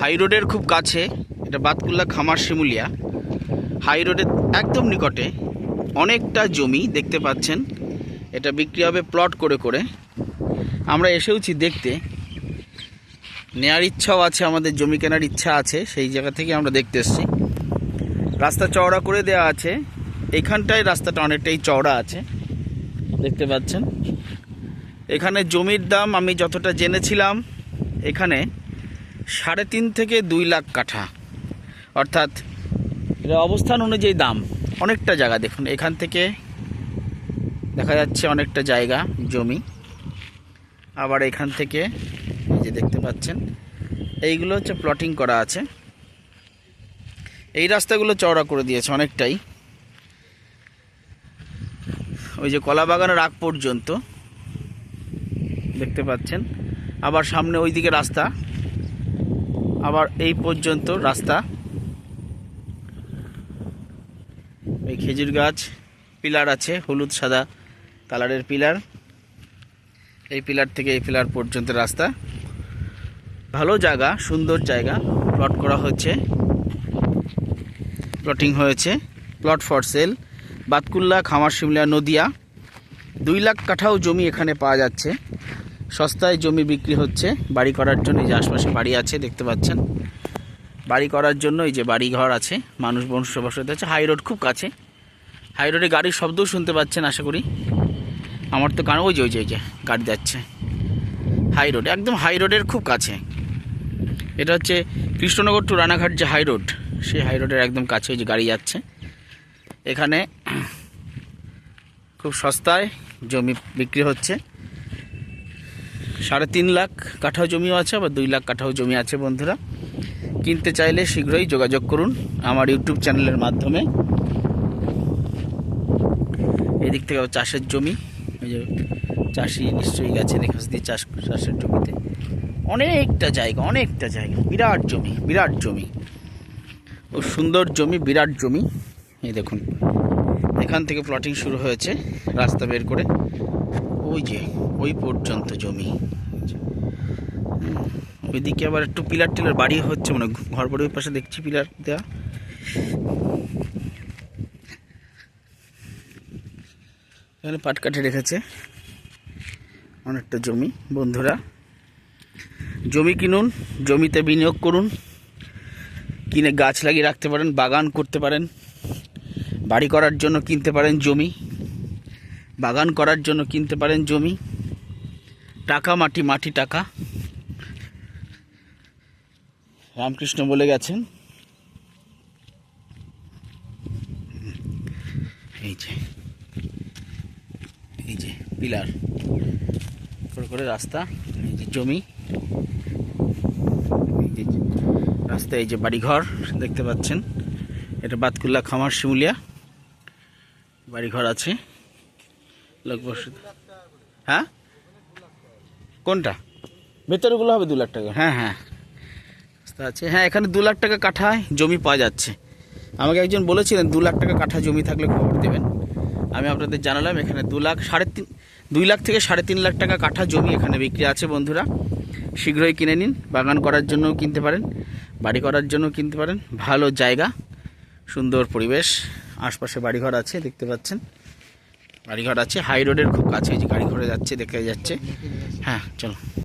High রোডের খুব কাছে, এটা বাতকুল্লা খামার শিমুলিয়া। হাই রোডের একদম নিকটে অনেকটা জমি দেখতে পাচ্ছেন। এটা বিক্রি হবে প্লট করে করে। আমরা এসেওছি দেখতে। নেয়ার ইচ্ছাও আছে, আমাদের জমি কেনার ইচ্ছা আছে, সেই জায়গা থেকে আমরা দেখতে এসেছি। রাস্তা চওড়া করে দেওয়া আছে। এইখানটায় রাস্তাটা অনেকটাই চওড়া আছে, দেখতে পাচ্ছেন। এখানে জমির দাম আমি যতটা জেনেছিলাম, এখানে সাড়ে তিন থেকে দুই লাখ কাঠা। অর্থাৎ এটা অবস্থান অনুযায়ী দাম। অনেকটা জায়গা দেখুন, এখান থেকে দেখা যাচ্ছে অনেকটা জায়গা, জমি। আবার এখান থেকে যে দেখতে পাচ্ছেন, এইগুলো হচ্ছে প্লটিং করা আছে। এই রাস্তাগুলো চওড়া করে দিয়েছে অনেকটাই। ওই যে কলা বাগানের আগ পর্যন্ত দেখতে পাচ্ছেন। আবার সামনে ওইদিকে রাস্তা। আবার এই পর্যন্ত রাস্তা। এই খেজুর গাছ পিলার আছে, হলুদ, সাদা কালারের পিলার। এই পিলার থেকে এই পিলার পর্যন্ত রাস্তা। ভালো জায়গা, সুন্দর জায়গা প্লট করা হচ্ছে প্লটিং হয়েছে প্লট ফর সেল বাতকুল্লা খামার শিমলা নদিয়া। দুই লাখ কাঠাও জমি এখানে পাওয়া যাচ্ছে। সস্তায় জমি বিক্রি হচ্ছে। বাড়ি করার জন্য এই যে আশপাশে বাড়ি আছে, দেখতে পাচ্ছেন। বাড়ি করার জন্য এই যে বাড়ি ঘর আছে, মানুষ বসবাস আছে। হাই রোড খুব কাছে। হাই রোডে গাড়ির শব্দও শুনতে পাচ্ছেন, আশা করি। আমার তো কারণ, ওই যে ওই যে ওই যে, গাড়ি যাচ্ছে। হাই রোড, একদম হাই রোডের খুব কাছে। এটা হচ্ছে কৃষ্ণনগর টু রানাঘাট যে হাই রোড, সেই হাই রোডের একদম কাছে ওই যে গাড়ি যাচ্ছে। এখানে খুব সস্তায় জমি বিক্রি হচ্ছে। সাড়ে তিন লাখ কাঠাও জমিও আছে, আবার দুই লাখ কাঠাও জমি আছে বন্ধুরা। কিনতে চাইলে শীঘ্রই যোগাযোগ করুন আমার ইউটিউব চ্যানেলের মাধ্যমে। এদিক থেকে চাষের জমি ওই যে চাষি নিশ্চয়ই গেছে এখান দিয়ে চাষ, চাষের জমিতে। অনেকটা জায়গা অনেকটা জায়গা, বিরাট জমি বিরাট জমি। ও সুন্দর জমি, বিরাট জমি। এই দেখুন, এখান থেকে প্লটিং শুরু হয়েছে, রাস্তা বের করে। ওই যে ওই পর্যন্ত জমি। ওইদিকে আবার একটু পিলার টিলার বাড়ি হচ্ছে মানে ঘর বাড়ি ওই পাশে দেখছি পিলার দেওয়া এখানে পাট কাটে রেখেছে অনেকটা জমি, বন্ধুরা। জমি কিনুন, জমিতে বিনিয়োগ করুন, কিনে গাছ লাগিয়ে রাখতে পারেন, বাগান করতে পারেন, বাড়ি করার জন্য কিনতে পারেন জমি, বাগান করার জন্য কিনতে পারেন জমি। টাকা, মাটি মাটি টাকা। রামকৃষ্ণ বলে গেছেন। এই যে এই যে পিলার। করে করে রাস্তা, এই যে জমি। এই যে রাস্তা, এই যে বাড়িঘর, দেখতে পাচ্ছেন। এটা বাতকুল্লা, খামার, শিমুলিয়া। বাড়িঘর আছে। লোক হ্যাঁ? কোনটা? ভেতরগুলো হবে দু লাখ টাকা। হ্যাঁ হ্যাঁ। আছে। হ্যাঁ এখানে দু লাখ টাকা কাঠায় জমি পাওয়া যাচ্ছে। আমাকে একজন বলেছিলেন দু লাখ টাকা কাঠা জমি থাকলে খবর দেবেন। আমি আপনাদের জানালাম এখানে দু লাখ সাড়ে তিন দুই লাখ থেকে সাড়ে তিন লাখ টাকা কাঠা জমি এখানে বিক্রি আছে বন্ধুরা। শীঘ্রই কিনে নিন বাগান করার জন্যও কিনতে পারেন বাড়ি করার জন্য কিনতে পারেন। ভালো জায়গা সুন্দর পরিবেশ আশপাশে বাড়িঘর আছে দেখতে পাচ্ছেন। বাড়িঘর আছে হাই রোডের খুব কাছে যে গাড়ি ঘরে যাচ্ছে দেখে যাচ্ছে। হ্যাঁ চলো।